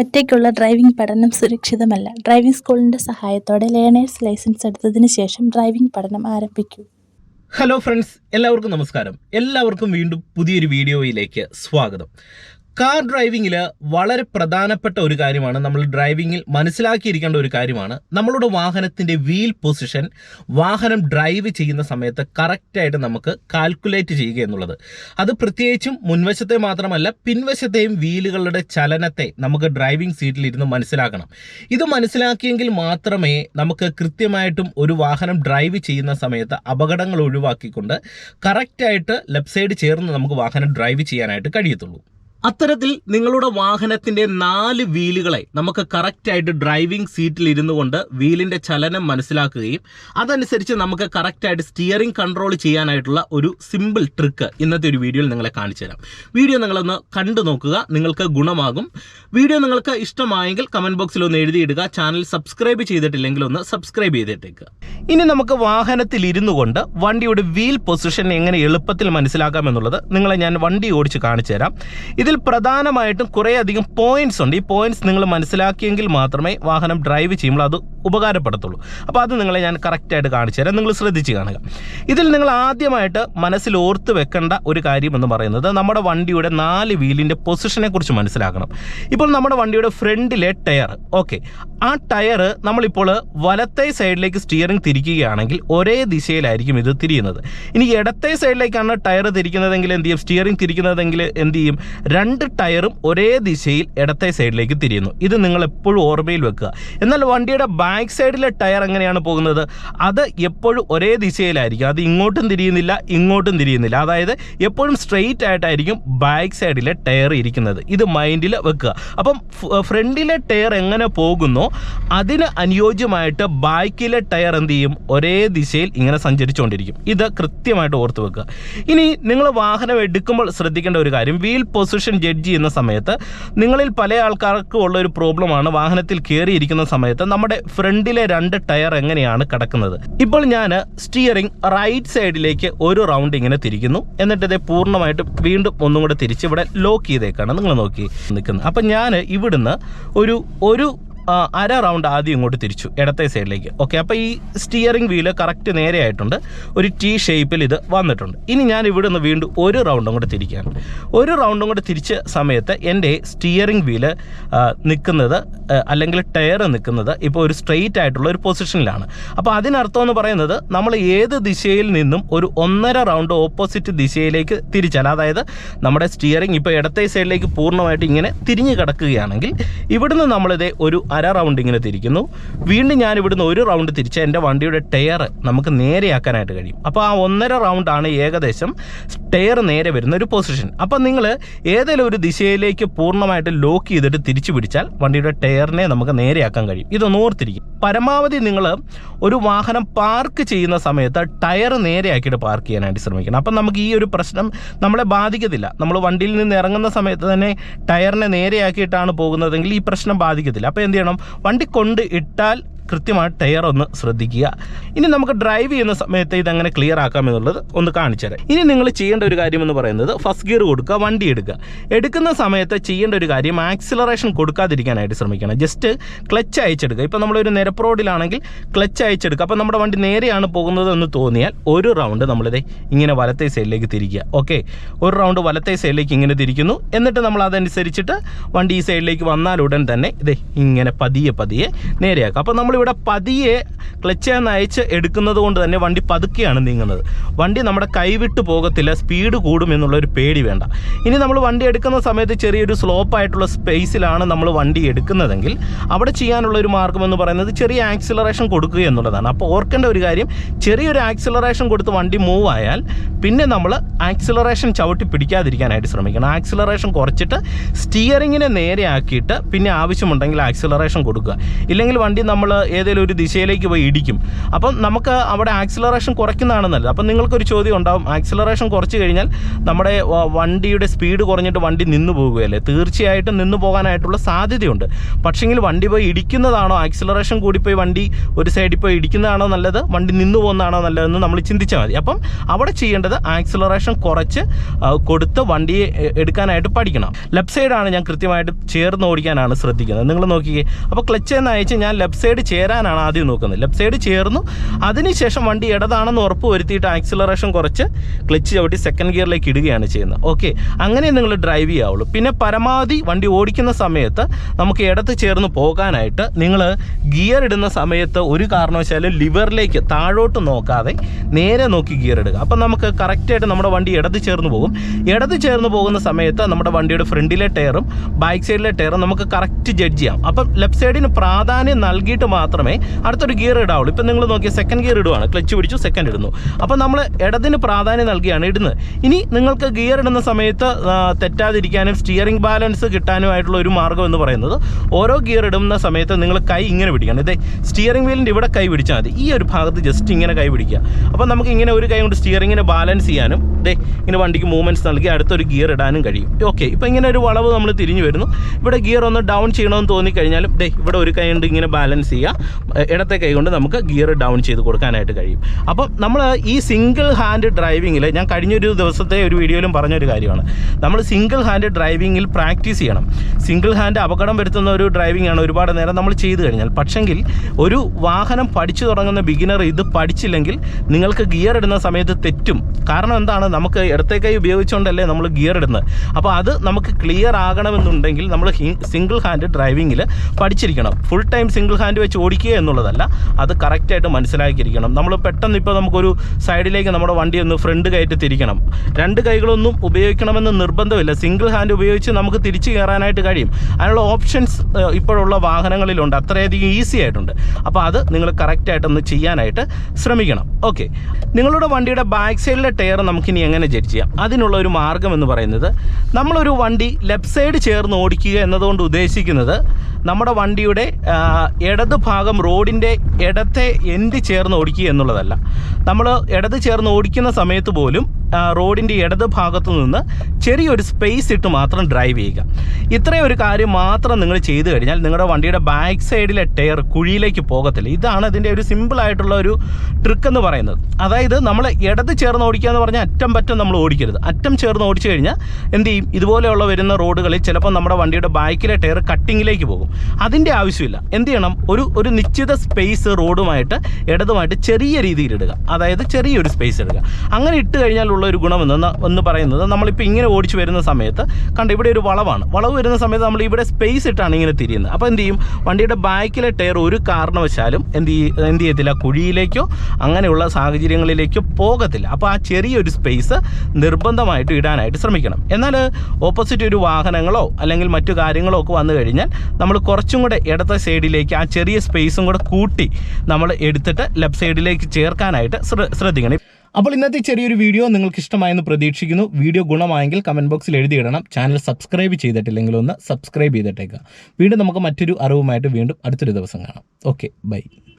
ഒറ്റയ്ക്കുള്ള driving പഠനം സുരക്ഷിതമല്ല. Driving സ്കൂളിന്റെ സഹായത്തോടെ ലേണേഴ്സ് ലൈസൻസ് എടുത്തതിന് ശേഷം ഡ്രൈവിംഗ് പഠനം ആരംഭിക്കൂ. ഹലോ ഫ്രണ്ട്സ് എല്ലാവർക്കും നമസ്കാരം. എല്ലാവർക്കും വീണ്ടും പുതിയൊരു വീഡിയോയിലേക്ക് സ്വാഗതം. കാർ ഡ്രൈവിങ്ങിൽ വളരെ പ്രധാനപ്പെട്ട ഒരു കാര്യമാണ്. നമ്മൾ ഡ്രൈവിങ്ങിൽ മനസ്സിലാക്കിയിരിക്കേണ്ട ഒരു കാര്യമാണ്. നമ്മളുടെ വാഹനത്തിന്റെ വീൽ പൊസിഷൻ വാഹനം ഡ്രൈവ് ചെയ്യുന്ന സമയത്ത് കറക്റ്റായിട്ട് നമുക്ക് കാൽക്കുലേറ്റ് ചെയ്യുക എന്നുള്ളത്. അത് പ്രത്യേകിച്ചും മുൻവശത്തെ മാത്രമല്ല പിൻവശത്തെയും വീലുകളുടെ ചലനത്തെ നമുക്ക് ഡ്രൈവിംഗ് സീറ്റിലിരുന്ന് മനസ്സിലാക്കണം. ഇത് മനസ്സിലാക്കിയെങ്കിൽ മാത്രമേ നമുക്ക് കൃത്യമായിട്ടും ഒരു വാഹനം ഡ്രൈവ് ചെയ്യുന്ന സമയത്ത് അപകടങ്ങൾ ഒഴിവാക്കിക്കൊണ്ട് കറക്റ്റായിട്ട് ലെഫ്റ്റ് സൈഡ് ചേർന്ന് നമുക്ക് വാഹനം ഡ്രൈവ് ചെയ്യാനായിട്ട് കഴിയത്തുള്ളൂ. അത്തരത്തിൽ നിങ്ങളുടെ വാഹനത്തിന്റെ നാല് വീലുകളെ നമുക്ക് കറക്റ്റ് ആയിട്ട് ഡ്രൈവിംഗ് സീറ്റിൽ ഇരുന്നു കൊണ്ട് വീലിന്റെ ചലനം മനസ്സിലാക്കുകയും അതനുസരിച്ച് നമുക്ക് കറക്റ്റ് ആയിട്ട് സ്റ്റിയറിംഗ് കൺട്രോൾ ചെയ്യാനായിട്ടുള്ള ഒരു സിമ്പിൾ ട്രിക്ക് ഇന്നത്തെ ഒരു വീഡിയോയിൽ നിങ്ങളെ കാണിച്ചു തരാം. വീഡിയോ നിങ്ങളൊന്ന് കണ്ടു നോക്കുക നിങ്ങൾക്ക് ഗുണമാകും. വീഡിയോ നിങ്ങൾക്ക് ഇഷ്ടമായെങ്കിൽ കമന്റ് ബോക്സിൽ ഒന്ന് എഴുതിയിടുക ചാനൽ സബ്സ്ക്രൈബ് ചെയ്തിട്ടില്ലെങ്കിൽ ഒന്ന് സബ്സ്ക്രൈബ് ചെയ്തിട്ടേക്കുക ഇനി നമുക്ക് വാഹനത്തിൽ ഇരുന്നു കൊണ്ട് വണ്ടിയുടെ വീൽ പൊസിഷൻ എങ്ങനെ എളുപ്പത്തിൽ മനസ്സിലാക്കാം എന്നുള്ളത് നിങ്ങളെ ഞാൻ വണ്ടി ഓടിച്ച് കാണിച്ചു തരാം. ഇതിൽ പ്രധാനമായിട്ടും കുറേയധികം പോയിന്റ്സ് ഉണ്ട്. ഈ പോയിന്റ്സ് നിങ്ങൾ മനസ്സിലാക്കിയെങ്കിൽ മാത്രമേ വാഹനം ഡ്രൈവ് ചെയ്യുമ്പോൾ അത് ഉപകാരപ്പെടുത്തുള്ളൂ. അപ്പോൾ അത് നിങ്ങളെ ഞാൻ കറക്റ്റായിട്ട് കാണിച്ചു തരാം. നിങ്ങൾ ശ്രദ്ധിച്ച് കാണുക. ഇതിൽ നിങ്ങൾ ആദ്യമായിട്ട് മനസ്സിൽ ഓർത്ത് വെക്കേണ്ട ഒരു കാര്യം എന്ന് പറയുന്നത് നമ്മുടെ വണ്ടിയുടെ നാല് വീലിന്റെ പൊസിഷനെ കുറിച്ച് മനസ്സിലാക്കണം. ഇപ്പോൾ നമ്മുടെ വണ്ടിയുടെ ഫ്രണ്ടിലെ ടയർ ഓക്കെ ആ ടയർ നമ്മളിപ്പോൾ വലത്തെ സൈഡിലേക്ക് സ്റ്റിയറിംഗ് തിരിക്കുകയാണെങ്കിൽ ഒരേ ദിശയിലായിരിക്കും ഇത് തിരിയുന്നത്. ഇനി ഇടത്തെ സൈഡിലേക്കാണ് ടയർ തിരിക്കുന്നതെങ്കിൽ എന്ത് ചെയ്യും? സ്റ്റിയറിംഗ് തിരിക്കുന്നതെങ്കിൽ എന്ത് ചെയ്യും? രണ്ട് ടയറും ഒരേ ദിശയിൽ ഇടത്തെ സൈഡിലേക്ക് തിരിയുന്നു. ഇത് നിങ്ങൾ എപ്പോഴും ഓർമ്മയിൽ വെക്കുക. എന്നാൽ വണ്ടിയുടെ ബാക്ക് സൈഡിലെ ടയർ എങ്ങനെയാണ് പോകുന്നത്? അത് എപ്പോഴും ഒരേ ദിശയിലായിരിക്കും. അത് ഇങ്ങോട്ടും തിരിയുന്നില്ല ഇങ്ങോട്ടും തിരിയുന്നില്ല. അതായത് എപ്പോഴും സ്ട്രെയിറ്റ് ആയിട്ടായിരിക്കും ബാക്ക് സൈഡിലെ ടയർ ഇരിക്കുന്നത്. ഇത് മൈൻഡിൽ വെക്കുക. അപ്പം ഫ്രണ്ടിലെ ടയർ എങ്ങനെ പോകുന്നോ അതിന് അനുയോജ്യമായിട്ട് ബാക്കിലെ ടയർ എന്ത് ചെയ്യും? ഒരേ ദിശയിൽ ഇങ്ങനെ സഞ്ചരിച്ചുകൊണ്ടിരിക്കും. ഇത് കൃത്യമായിട്ട് ഓർത്ത് വെക്കുക. ഇനി നിങ്ങൾ വാഹനം എടുക്കുമ്പോൾ ശ്രദ്ധിക്കേണ്ട ഒരു കാര്യം. വീൽ പൊസിഷൻ ജഡ്ജ് ചെയ്യുന്ന സമയത്ത് നിങ്ങളിൽ പല ആൾക്കാർക്കും ഉള്ള ഒരു പ്രോബ്ലമാണ് വാഹനത്തിൽ കയറിയിരിക്കുന്ന സമയത്ത് നമ്മുടെ ഫ്രണ്ടിലെ രണ്ട് ടയർ എങ്ങനെയാണ് കിടക്കുന്നത്. ഇപ്പോൾ ഞാൻ സ്റ്റിയറിംഗ് റൈറ്റ് സൈഡിലേക്ക് ഒരു റൗണ്ട് ഇങ്ങനെ തിരിക്കുന്നു. എന്നിട്ട് ഇത് പൂർണമായിട്ട് വീണ്ടും ഒന്നും കൂടെ തിരിച്ച് ഇവിടെ ലോക്ക് ചെയ്തേക്കാണ്. നിങ്ങൾ നോക്കി നിൽക്കുന്നത്. അപ്പം ഞാൻ ഇവിടുന്ന് ഒരു ഒരു അര റൗണ്ട് ആദ്യം ഇങ്ങോട്ട് തിരിച്ചു ഇടത്തെ സൈഡിലേക്ക് ഓക്കെ അപ്പോൾ ഈ സ്റ്റിയറിംഗ് വീൽ കറക്റ്റ് നേരെയായിട്ടുണ്ട് ഒരു ടി ഷേപ്പിൽ ഇത് വന്നിട്ടുണ്ട്. ഇനി ഞാൻ ഇവിടെ നിന്ന് വീണ്ടും ഒരു റൗണ്ടും കൂടെ തിരിക്കുകയാണ്. ഒരു റൗണ്ടും കൂടെ തിരിച്ച സമയത്ത് എന്റെ സ്റ്റിയറിംഗ് വീൽ നിൽക്കുന്നത് അല്ലെങ്കിൽ ടയർ നിൽക്കുന്നത് ഇപ്പോൾ ഒരു സ്ട്രെയിറ്റ് ആയിട്ടുള്ള ഒരു പൊസിഷനിലാണ് അപ്പോൾ അതിനർത്ഥം എന്ന് പറയുന്നത് നമ്മൾ ഏത് ദിശയിൽ നിന്നും ഒരു ഒന്നര റൗണ്ട് ഓപ്പോസിറ്റ് ദിശയിലേക്ക് തിരിച്ചാൽ അതായത് നമ്മുടെ സ്റ്റിയറിംഗ് ഇപ്പോൾ ഇടത്തെ സൈഡിലേക്ക് പൂർണമായിട്ട് ഇങ്ങനെ തിരിഞ്ഞു കിടക്കുകയാണെങ്കിൽ ഇവിടുന്ന് നമ്മളിതേ ഒരു അര റൗണ്ട് ഇങ്ങനെ തിരിക്കുന്നു. വീണ്ടും ഞാൻ ഇവിടുന്ന് ഒരു റൗണ്ട് തിരിച്ച് എന്റെ വണ്ടിയുടെ ടയർ നമുക്ക് നേരെയാക്കാനായിട്ട് കഴിയും. അപ്പോൾ ആ ഒന്നര റൗണ്ടാണ് ഏകദേശം ടയർ നേരെ വരുന്ന ഒരു പൊസിഷൻ അപ്പോൾ നിങ്ങൾ ഏതെങ്കിലും ഒരു ദിശയിലേക്ക് പൂർണമായിട്ട് ലോക്ക് ചെയ്തിട്ട് തിരിച്ചു പിടിച്ചാൽ വണ്ടിയുടെ ടയറിനെ നമുക്ക് നേരെയാക്കാൻ കഴിയും. ഇതൊന്ന് ഓർത്തിരിക്കും. പരമാവധി നിങ്ങൾ ഒരു വാഹനം പാർക്ക് ചെയ്യുന്ന സമയത്ത് ടയർ നേരെയാക്കിയിട്ട് പാർക്ക് ചെയ്യാനായിട്ട് ശ്രമിക്കണം. അപ്പം നമുക്ക് ഈ ഒരു പ്രശ്നം നമ്മളെ ബാധിക്കത്തില്ല. നമ്മൾ വണ്ടിയിൽ നിന്ന് ഇറങ്ങുന്ന സമയത്ത് തന്നെ ടയറിനെ നേരെയാക്കിയിട്ടാണ് പോകുന്നതെങ്കിൽ ഈ പ്രശ്നം ബാധിക്കത്തില്ല. അപ്പോൾ എന്ത് ചെയ്യണം? വണ്ടി കൊണ്ട് ഇട്ടാൽ കൃത്യമായിട്ട് ടയർ ഒന്ന് ശ്രദ്ധിക്കുക. ഇനി നമുക്ക് ഡ്രൈവ് ചെയ്യുന്ന സമയത്ത് ഇതെങ്ങനെ ക്ലിയർ ആക്കാം എന്നുള്ളത് ഒന്ന് കാണിച്ചു തരാം. ഇനി നിങ്ങൾ ചെയ്യേണ്ട ഒരു കാര്യം എന്ന് പറയുന്നത് ഫസ്റ്റ് ഗിയർ കൊടുക്കുക വണ്ടി എടുക്കുക. എടുക്കുന്ന സമയത്ത് ചെയ്യേണ്ട ഒരു കാര്യം ആക്സിലറേഷൻ കൊടുക്കാതിരിക്കാനായിട്ട് ശ്രമിക്കണം. ജസ്റ്റ് ക്ലച്ച് അയച്ചെടുക്കുക. ഇപ്പോൾ നമ്മളൊരു നിരപ്പ് റോഡിലാണെങ്കിൽ ക്ലച്ച് അയച്ചെടുക്കുക. അപ്പോൾ നമ്മുടെ വണ്ടി നേരെയാണ് പോകുന്നത് എന്ന് തോന്നിയാൽ ഒരു റൗണ്ട് നമ്മളിത് ഇങ്ങനെ വലത്തെ സൈഡിലേക്ക് തിരിക്കുക. ഓക്കെ ഒരു റൗണ്ട് വലത്തെ സൈഡിലേക്ക് ഇങ്ങനെ തിരിക്കുന്നു. എന്നിട്ട് നമ്മൾ അതനുസരിച്ചിട്ട് വണ്ടി ഈ സൈഡിലേക്ക് വന്നാൽ ഉടൻ തന്നെ ഇതേ ഇങ്ങനെ പതിയെ പതിയെ നേരെയാക്കുക. അപ്പോൾ നമ്മളിവിടെ പതിയെ ക്ലച്ച് എന്ന് അയച്ച് എടുക്കുന്നത് കൊണ്ട് തന്നെ വണ്ടി പതുക്കെയാണ് നീങ്ങുന്നത്. വണ്ടി നമ്മുടെ കൈവിട്ട് പോകത്തില്ല സ്പീഡ് കൂടും എന്നുള്ളൊരു പേടി വേണ്ട. ഇനി നമ്മൾ വണ്ടി എടുക്കുന്ന സമയത്ത് ചെറിയൊരു സ്ലോപ്പായിട്ടുള്ള സ്പേസിലാണ് നമ്മൾ വണ്ടി എടുക്കുന്നതെങ്കിൽ അവിടെ ചെയ്യാനുള്ള ഒരു മാർഗം എന്ന് പറയുന്നത് ചെറിയ ആക്സിലറേഷൻ കൊടുക്കുക എന്നുള്ളതാണ്. അപ്പോൾ ഓർക്കേണ്ട ഒരു കാര്യം ചെറിയൊരു ആക്സിലറേഷൻ കൊടുത്ത് വണ്ടി മൂവ് ആയാൽ പിന്നെ നമ്മൾ ആക്സിലറേഷൻ ചവിട്ടി പിടിക്കാതിരിക്കാനായിട്ട് ശ്രമിക്കണം. ആക്സിലറേഷൻ കുറച്ചിട്ട് സ്റ്റിയറിങ്ങിനെ നേരെയാക്കിയിട്ട് പിന്നെ ആവശ്യമുണ്ടെങ്കിൽ ആക്സിലറേഷൻ കൊടുക്കുക. ഇല്ലെങ്കിൽ വണ്ടി നമ്മൾ ഏതെങ്കിലും ഒരു ദിശയിലേക്ക് പോയി ഇടിക്കും. അപ്പം നമുക്ക് അവിടെ ആക്സിലറേഷൻ കുറയ്ക്കുന്നതാണ് നല്ലത്. അപ്പം നിങ്ങൾക്കൊരു ചോദ്യം ഉണ്ടാവും. ആക്സിലറേഷൻ കുറച്ച് കഴിഞ്ഞാൽ നമ്മുടെ വണ്ടിയുടെ സ്പീഡ് കുറഞ്ഞിട്ട് വണ്ടി നിന്ന് പോകുകയല്ലേ? തീർച്ചയായിട്ടും നിന്ന് പോകാനായിട്ടുള്ള സാധ്യതയുണ്ട്. പക്ഷേങ്കിൽ വണ്ടി പോയി ഇടിക്കുന്നതാണോ? ആക്സിലറേഷൻ കൂടി പോയി വണ്ടി ഒരു സൈഡിൽ പോയി ഇടിക്കുന്നതാണോ നല്ലത്? വണ്ടി നിന്ന് പോകുന്നതാണോ നല്ലതെന്ന് നമ്മൾ ചിന്തിച്ചാൽ മതി. അപ്പം അവിടെ ചെയ്യേണ്ടത് ആക്സിലറേഷൻ കുറച്ച് കൊടുത്ത് വണ്ടിയെ എടുക്കാനായിട്ട് പഠിക്കണം. ലെഫ്റ്റ് സൈഡാണ് ഞാൻ കൃത്യമായിട്ട് ചേർന്ന് ഓടിക്കാനാണ് ശ്രദ്ധിക്കുന്നത്. നിങ്ങൾ നോക്കിയേ അപ്പോൾ ക്ലച്ച് എന്ന് അയച്ച് ഞാൻ ലെഫ്റ്റ് സൈഡ് ചേരാനാണ് ആദ്യം നോക്കുന്നത്. ലെഫ്റ്റ് സൈഡ് ചേർന്നു. അതിനുശേഷം വണ്ടി ഇടതാണെന്ന് ഉറപ്പ് വരുത്തിയിട്ട് ആക്സിലറേഷൻ കുറച്ച് ക്ലച്ച് ചവിട്ടി സെക്കൻഡ് ഗിയറിലേക്ക് ഇടുകയാണ് ചെയ്യുന്നത്. ഓക്കെ അങ്ങനെ നിങ്ങൾ ഡ്രൈവ് ചെയ്യാവുള്ളൂ. പിന്നെ പരമാവധി വണ്ടി ഓടിക്കുന്ന സമയത്ത് നമുക്ക് ഇടത്ത് ചേർന്ന് പോകാനായിട്ട് നിങ്ങൾ ഗിയർ ഇടുന്ന സമയത്ത് ഒരു കാരണവശാലും ലിവറിലേക്ക് താഴോട്ട് നോക്കാതെ നേരെ നോക്കി ഗിയർ ഇടുക. അപ്പം നമുക്ക് കറക്റ്റായിട്ട് നമ്മുടെ വണ്ടി ഇടത് ചേർന്ന് പോകും. ഇടത് ചേർന്ന് പോകുന്ന സമയത്ത് നമ്മുടെ വണ്ടിയുടെ ഫ്രണ്ടിലെ ടയറും ബാക്ക് സൈഡിലെ ടയറും നമുക്ക് കറക്റ്റ് ജഡ്ജ് ചെയ്യാം. അപ്പം ലെഫ്റ്റ് സൈഡിന് പ്രാധാന്യം നൽകിയിട്ട് മാത്രമേ അടുത്തൊരു ഗിയർ ഇടാവുള്ളൂ. ഇപ്പം നിങ്ങൾ നോക്കിയ സെക്കൻഡ് ഗിയർ ഇടുവാണ്. ക്ലച്ച് പിടിച്ചു സെക്കൻഡ് ഇടുന്നു. അപ്പം നമ്മൾ ഇടതിന് പ്രാധാന്യം നൽകിയാണ് ഇടുന്നത്. ഇനി നിങ്ങൾക്ക് ഗിയർ ഇടുന്ന സമയത്ത് തെറ്റാതിരിക്കാനും സ്റ്റിയറിംഗ് ബാലൻസ് കിട്ടാനുമായിട്ടുള്ള ഒരു മാർഗം എന്ന് പറയുന്നത് ഓരോ ഗിയർ ഇടുന്ന സമയത്ത് നിങ്ങൾ കൈ ഇങ്ങനെ പിടിക്കണം. ഇതേ സ്റ്റിയറിംഗ് വീലിന്റെ ഇവിടെ കൈ പിടിച്ചാൽ മതി. ഈ ഒരു ഭാഗത്ത് ജസ്റ്റ് ഇങ്ങനെ കൈ പിടിക്കുക. അപ്പോൾ നമുക്ക് ഇങ്ങനെ ഒരു കൈ കൊണ്ട് സ്റ്റിയറിങ്ങിനെ ബാലൻസ് ചെയ്യാനും ദേ ഇങ്ങനെ വണ്ടിക്ക് മൂവ്മെന്റ്സ് നൽകി അടുത്തൊരു ഗിയർ ഇടാനും കഴിയും. ഓക്കെ ഇപ്പോൾ ഇങ്ങനെ ഒരു വളവ് നമ്മൾ തിരിഞ്ഞു വരുന്നു. ഇവിടെ ഗിയർ ഒന്ന് ഡൗൺ ചെയ്യണമെന്ന് തോന്നിക്കഴിഞ്ഞാലും ദേ ഇവിടെ ഒരു കൈ കൊണ്ട് ഇങ്ങനെ ബാലൻസ് ചെയ്യുക ഏഹ് ഇടത്തെ കൈ കൊണ്ട് നമുക്ക് ഗിയർ ഡൗൺ ചെയ്ത് കൊടുക്കാനായിട്ട് കഴിയും. അപ്പം നമ്മൾ ഈ സിംഗിൾ ഹാൻഡ് ഡ്രൈവിങ്ങിൽ ഞാൻ കഴിഞ്ഞൊരു ദിവസത്തെ ഒരു വീഡിയോയിലും പറഞ്ഞൊരു കാര്യമാണ്. നമ്മൾ സിംഗിൾ ഹാൻഡ് ഡ്രൈവിങ്ങിൽ പ്രാക്ടീസ് ചെയ്യണം. സിംഗിൾ ഹാൻഡ് അപകടം വരുത്തുന്ന ഒരു ഡ്രൈവിംഗ് ആണ് ഒരുപാട് നേരം നമ്മൾ ചെയ്തു കഴിഞ്ഞാൽ. പക്ഷെങ്കിൽ ഒരു വാഹനം പഠിച്ചു തുടങ്ങുന്ന ബിഗിനർ ഇത് പഠിച്ചില്ലെങ്കിൽ നിങ്ങൾക്ക് ഗിയർ ഇടുന്ന സമയത്ത് തെറ്റും. കാരണം എന്താണ്? നമുക്ക് ഇടത്തെ കൈ ഉപയോഗിച്ചുകൊണ്ടല്ലേ നമ്മൾ ഗിയർ ഇടുന്നത്. അപ്പോൾ അത് നമുക്ക് ക്ലിയർ ആകണമെന്നുണ്ടെങ്കിൽ നമ്മൾ സിംഗിൾ ഹാൻഡ് ഡ്രൈവിങ്ങിൽ പഠിച്ചിരിക്കണം. ഫുൾ ടൈം സിംഗിൾ ഹാൻഡ് വെച്ച് ഓടിക്കുക എന്നുള്ളതല്ല. അത് കറക്റ്റായിട്ട് മനസ്സിലാക്കിയിരിക്കണം. നമ്മൾ പെട്ടെന്ന് ഇപ്പോൾ നമുക്കൊരു സൈഡിലേക്ക് നമ്മുടെ വണ്ടി ഒന്ന് ഫ്രണ്ട് കയറ്റി തിരിക്കണം. രണ്ട് കൈകളൊന്നും ഉപയോഗിക്കണമെന്ന് നിർബന്ധമില്ല. സിംഗിൾ ഹാൻഡ് ഉപയോഗിച്ച് നമുക്ക് തിരിച്ചു കയറാനായിട്ട് കഴിയും. അതിനുള്ള ഓപ്ഷൻസ് ഇപ്പോഴുള്ള വാഹനങ്ങളിലുണ്ട്. അത്രയധികം ഈസി ആയിട്ടുണ്ട്. അപ്പോൾ അത് നിങ്ങൾ കറക്റ്റായിട്ടൊന്ന് ചെയ്യാനായിട്ട് ശ്രമിക്കണം. ഓക്കെ നിങ്ങളുടെ വണ്ടിയുടെ ബാക്ക് സൈഡിലെ ടയർ നമുക്കിനി എങ്ങനെ ജഡ്ജ് ചെയ്യാം? അതിനുള്ള ഒരു മാർഗം എന്ന് പറയുന്നത് നമ്മളൊരു വണ്ടി ലെഫ്റ്റ് സൈഡ് ചേർന്ന് ഓടിക്കുക എന്നതുകൊണ്ട് ഉദ്ദേശിക്കുന്നത് നമ്മുടെ വണ്ടിയുടെ ഇടത് ഭാഗം റോഡിന്റെ ഇടത്തെ എൻഡ് ചേർന്ന് ഓടിക്കുക എന്നുള്ളതല്ല. നമ്മൾ ഇടത് ചേർന്ന് ഓടിക്കുന്ന സമയത്ത് പോലും റോഡിന്റെ ഇടത് ഭാഗത്തു നിന്ന് ചെറിയൊരു സ്പേസ് ഇട്ട് മാത്രം ഡ്രൈവ് ചെയ്യുക. ഇത്രയും ഒരു കാര്യം മാത്രം നിങ്ങൾ ചെയ്തു കഴിഞ്ഞാൽ നിങ്ങളുടെ വണ്ടിയുടെ ബാക്ക് സൈഡിലെ ടയർ കുഴിയിലേക്ക് പോകത്തില്ല. ഇതാണ് ഇതിന്റെ ഒരു സിമ്പിൾ ആയിട്ടുള്ള ഒരു ട്രിക്ക് എന്ന് പറയുന്നത്. അതായത് നമ്മൾ ഇടത് ചേർന്ന് ഓടിക്കുക എന്ന് പറഞ്ഞാൽ അറ്റം പറ്റം നമ്മൾ ഓടിക്കരുത്. അറ്റം ചേർന്ന് ഓടിച്ചു കഴിഞ്ഞാൽ എന്ത് ചെയ്യും? ഇതുപോലെയുള്ള വരുന്ന റോഡുകളിൽ ചിലപ്പോൾ നമ്മുടെ വണ്ടിയുടെ ബാക്കിലെ ടയർ കട്ടിങ്ങിലേക്ക് പോകും. അതിന്റെ ആവശ്യമില്ല. എന്ത് ചെയ്യണം? ഒരു ഒരു നിശ്ചിത സ്പേസ് റോഡുമായിട്ട് ഇടതുമായിട്ട് ചെറിയ രീതിയിൽ ഇടുക. അതായത് ചെറിയൊരു സ്പേസ് ഇടുക. അങ്ങനെ ഇട്ട് കഴിഞ്ഞാലുള്ള ഒരു ഗുണം എന്ന് പറയുന്നത് നമ്മളിപ്പോൾ ഇങ്ങനെ ഓടിച്ചു വരുന്ന സമയത്ത് കണ്ട ഇവിടെ ഒരു വളവാണ്. വളവ് വരുന്ന സമയത്ത് നമ്മൾ ഇവിടെ സ്പേസ് ഇട്ടാണ് ഇങ്ങനെ തിരിയുന്നത്. അപ്പോൾ എന്ത് ചെയ്യും? വണ്ടിയുടെ ബാക്കിലെ ടയർ ഒരു കാരണവശാലും എന്ത് എന്ത് ചെയ്യത്തില്ല? കുഴിയിലേക്കോ അങ്ങനെയുള്ള സാഹചര്യങ്ങളിലേക്കോ പോകത്തില്ല. അപ്പോൾ ആ ചെറിയൊരു സ്പേസ് നിർബന്ധമായിട്ട് ഇടാനായിട്ട് ശ്രമിക്കണം. എന്നാൽ ഓപ്പോസിറ്റ് ഒരു വാഹനങ്ങളോ അല്ലെങ്കിൽ മറ്റു കാര്യങ്ങളോ ഒക്കെ വന്നു കഴിഞ്ഞാൽ നമ്മൾ കുറച്ചും കൂടെ ഇടത്തെ സൈഡിലേക്ക് ആ ചെറിയ സ്പേസും കൂടെ കൂട്ടി നമ്മൾ എടുത്തിട്ട് ലെഫ്റ്റ് സൈഡിലേക്ക് ചേർക്കാനായിട്ട് ശ്ര- ശ്രദ്ധിക്കണം. അപ്പോൾ ഇന്നത്തെ ചെറിയൊരു വീഡിയോ നിങ്ങൾക്ക് ഇഷ്ടമായെന്ന് പ്രതീക്ഷിക്കുന്നു. വീഡിയോ ഗുണമായെങ്കിൽ കമന്റ് ബോക്സിൽ എഴുതിയിടണം. ചാനൽ സബ്സ്ക്രൈബ് ചെയ്തിട്ടില്ലെങ്കിൽ ഒന്ന് സബ്സ്ക്രൈബ് ചെയ്തിട്ടേക്കുക വീണ്ടും നമുക്ക് മറ്റൊരു അറിവുമായിട്ട് വീണ്ടും അടുത്തൊരു ദിവസം കാണാം. Okay bye